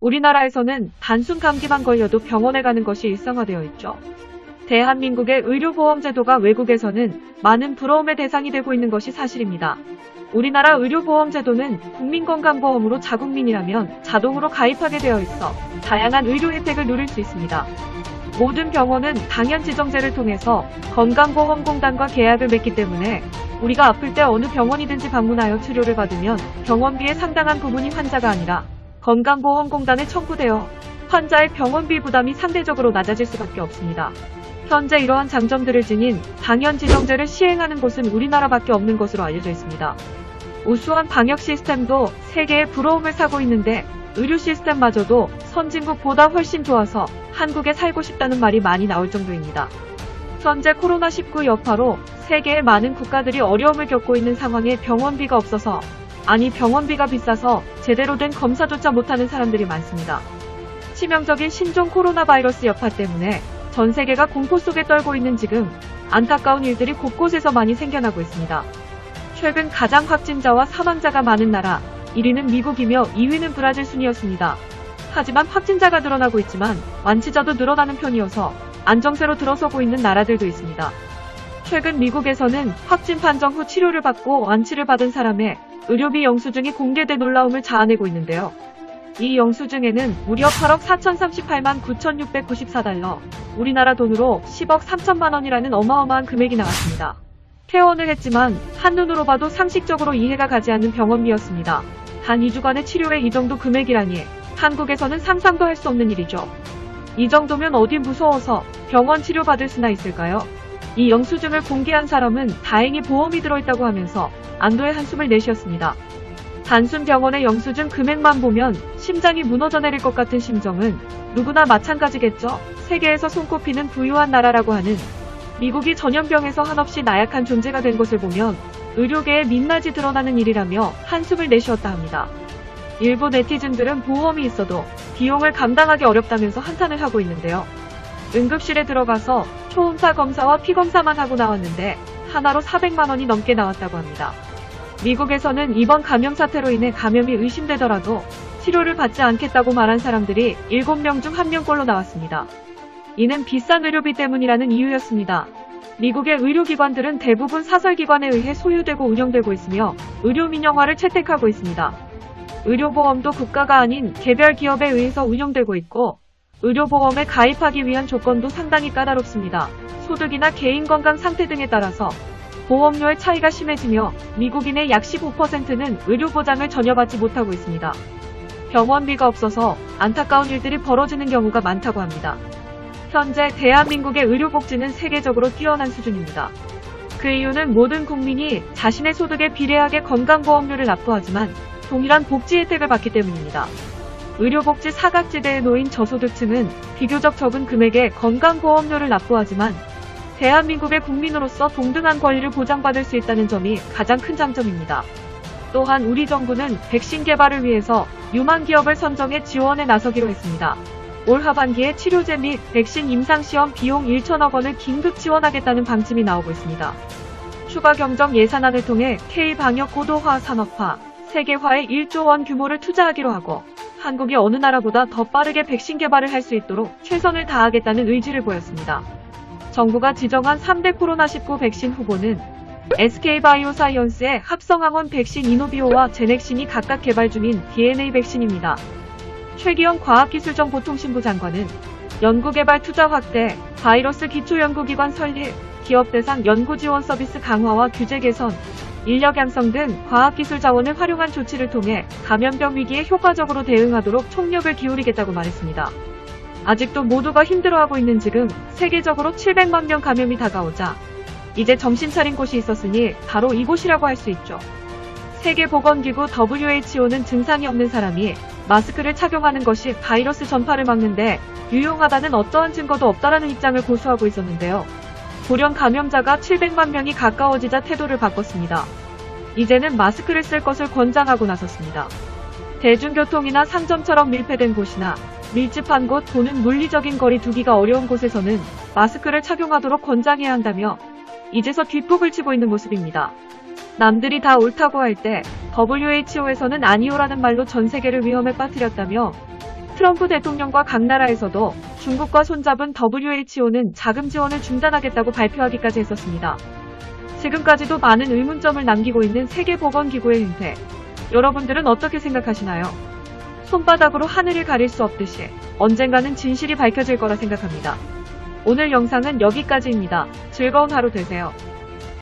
우리나라에서는 단순 감기만 걸려도 병원에 가는 것이 일상화되어 있죠. 대한민국의 의료보험제도가 외국에서는 많은 부러움의 대상이 되고 있는 것이 사실입니다. 우리나라 의료보험제도는 국민건강보험으로 자국민이라면 자동으로 가입하게 되어 있어 다양한 의료 혜택을 누릴 수 있습니다. 모든 병원은 당연 지정제를 통해서 건강보험공단과 계약을 맺기 때문에 우리가 아플 때 어느 병원이든지 방문하여 치료를 받으면 병원비의 상당한 부분이 환자가 아니라 건강보험공단에 청구되어 환자의 병원비 부담이 상대적으로 낮아질 수밖에 없습니다. 현재 이러한 장점들을 지닌 당연 지정제를 시행하는 곳은 우리나라밖에 없는 것으로 알려져 있습니다. 우수한 방역 시스템도 세계의 부러움을 사고 있는데 의료 시스템마저도 선진국보다 훨씬 좋아서 한국에 살고 싶다는 말이 많이 나올 정도입니다. 현재 코로나19 여파로 세계의 많은 국가들이 어려움을 겪고 있는 상황에 병원비가 없어서 아니 병원비가 비싸서 제대로 된 검사조차 못하는 사람들이 많습니다. 치명적인 신종 코로나 바이러스 여파 때문에 전 세계가 공포 속에 떨고 있는 지금 안타까운 일들이 곳곳에서 많이 생겨나고 있습니다. 최근 가장 확진자와 사망자가 많은 나라 1위는 미국이며 2위는 브라질 순이었습니다. 하지만 확진자가 늘어나고 있지만 완치자도 늘어나는 편이어서 안정세로 들어서고 있는 나라들도 있습니다. 최근 미국에서는 확진 판정 후 치료를 받고 완치를 받은 사람의 의료비 영수증이 공개돼 놀라움을 자아내고 있는데요. 이 영수증에는 무려 8억 4,038만 9,694달러, 우리나라 돈으로 10억 3천만 원이라는 어마어마한 금액이 나왔습니다. 퇴원을 했지만 한눈으로 봐도 상식적으로 이해가 가지 않는 병원비였습니다. 단 2주간의 치료에 이 정도 금액이라니 한국에서는 상상도 할 수 없는 일이죠. 이 정도면 어디 무서워서 병원 치료 받을 수나 있을까요? 이 영수증을 공개한 사람은 다행히 보험이 들어있다고 하면서 안도의 한숨을 내쉬었습니다. 단순 병원의 영수증 금액만 보면 심장이 무너져 내릴 것 같은 심정은 누구나 마찬가지겠죠. 세계에서 손꼽히는 부유한 나라라고 하는 미국이 전염병에서 한없이 나약한 존재가 된 것을 보면 의료계의 민낯이 드러나는 일이라며 한숨을 내쉬었다 합니다. 일부 네티즌들은 보험이 있어도 비용을 감당하기 어렵다면서 한탄을 하고 있는데요. 응급실에 들어가서 초음파 검사와 피검사만 하고 나왔는데 하나로 400만 원이 넘게 나왔다고 합니다. 미국에서는 이번 감염 사태로 인해 감염이 의심되더라도 치료를 받지 않겠다고 말한 사람들이 7명 중 1명꼴로 나왔습니다. 이는 비싼 의료비 때문이라는 이유였습니다. 미국의 의료기관들은 대부분 사설기관에 의해 소유되고 운영되고 있으며 의료 민영화를 채택하고 있습니다. 의료보험도 국가가 아닌 개별 기업에 의해서 운영되고 있고 의료보험에 가입하기 위한 조건도 상당히 까다롭습니다. 소득이나 개인 건강 상태 등에 따라서 보험료의 차이가 심해지며 미국인의 약 15%는 의료보장을 전혀 받지 못하고 있습니다. 병원비가 없어서 안타까운 일들이 벌어지는 경우가 많다고 합니다. 현재 대한민국의 의료복지는 세계적으로 뛰어난 수준입니다. 그 이유는 모든 국민이 자신의 소득에 비례하게 건강보험료를 납부하지만 동일한 복지 혜택을 받기 때문입니다. 의료복지 사각지대에 놓인 저소득층은 비교적 적은 금액의 건강보험료를 납부하지만 대한민국의 국민으로서 동등한 권리를 보장받을 수 있다는 점이 가장 큰 장점입니다. 또한 우리 정부는 백신 개발을 위해서 유망 기업을 선정해 지원에 나서기로 했습니다. 올 하반기에 치료제 및 백신 임상시험 비용 1천억 원을 긴급 지원하겠다는 방침이 나오고 있습니다. 추가 경정 예산안을 통해 K방역 고도화 산업화, 세계화에 1조 원 규모를 투자하기로 하고 한국이 어느 나라보다 더 빠르게 백신 개발을 할 수 있도록 최선을 다하겠다는 의지를 보였습니다. 정부가 지정한 3대 코로나19 백신 후보는 SK바이오사이언스의 합성항원 백신 이노비오와 제넥신이 각각 개발 중인 DNA 백신입니다. 최기영 과학기술정보통신부 장관은 연구개발 투자 확대, 바이러스 기초연구기관 설립, 기업 대상 연구 지원 서비스 강화와 규제 개선, 인력 양성 등 과학기술 자원을 활용한 조치를 통해 감염병 위기에 효과적으로 대응하도록 총력을 기울이겠다고 말했습니다. 아직도 모두가 힘들어하고 있는 지금 세계적으로 700만 명 감염이 다가오자 이제 정신 차린 곳이 있었으니 바로 이곳이라고 할 수 있죠. 세계보건기구 WHO는 증상이 없는 사람이 마스크를 착용하는 것이 바이러스 전파를 막는데 유용하다는 어떠한 증거도 없다라는 입장을 고수하고 있었는데요. 고령 감염자가 700만 명이 가까워지자 태도를 바꿨습니다. 이제는 마스크를 쓸 것을 권장하고 나섰습니다. 대중교통이나 상점처럼 밀폐된 곳이나 밀집한 곳 또는 물리적인 거리 두기가 어려운 곳에서는 마스크를 착용하도록 권장해야 한다며 이제서 뒷북을 치고 있는 모습입니다. 남들이 다 옳다고 할 때 WHO에서는 아니오라는 말로 전 세계를 위험에 빠뜨렸다며 트럼프 대통령과 각 나라에서도 중국과 손잡은 WHO는 자금 지원을 중단하겠다고 발표하기까지 했었습니다. 지금까지도 많은 의문점을 남기고 있는 세계보건기구의 행태. 여러분들은 어떻게 생각하시나요? 손바닥으로 하늘을 가릴 수 없듯이 언젠가는 진실이 밝혀질 거라 생각합니다. 오늘 영상은 여기까지입니다. 즐거운 하루 되세요.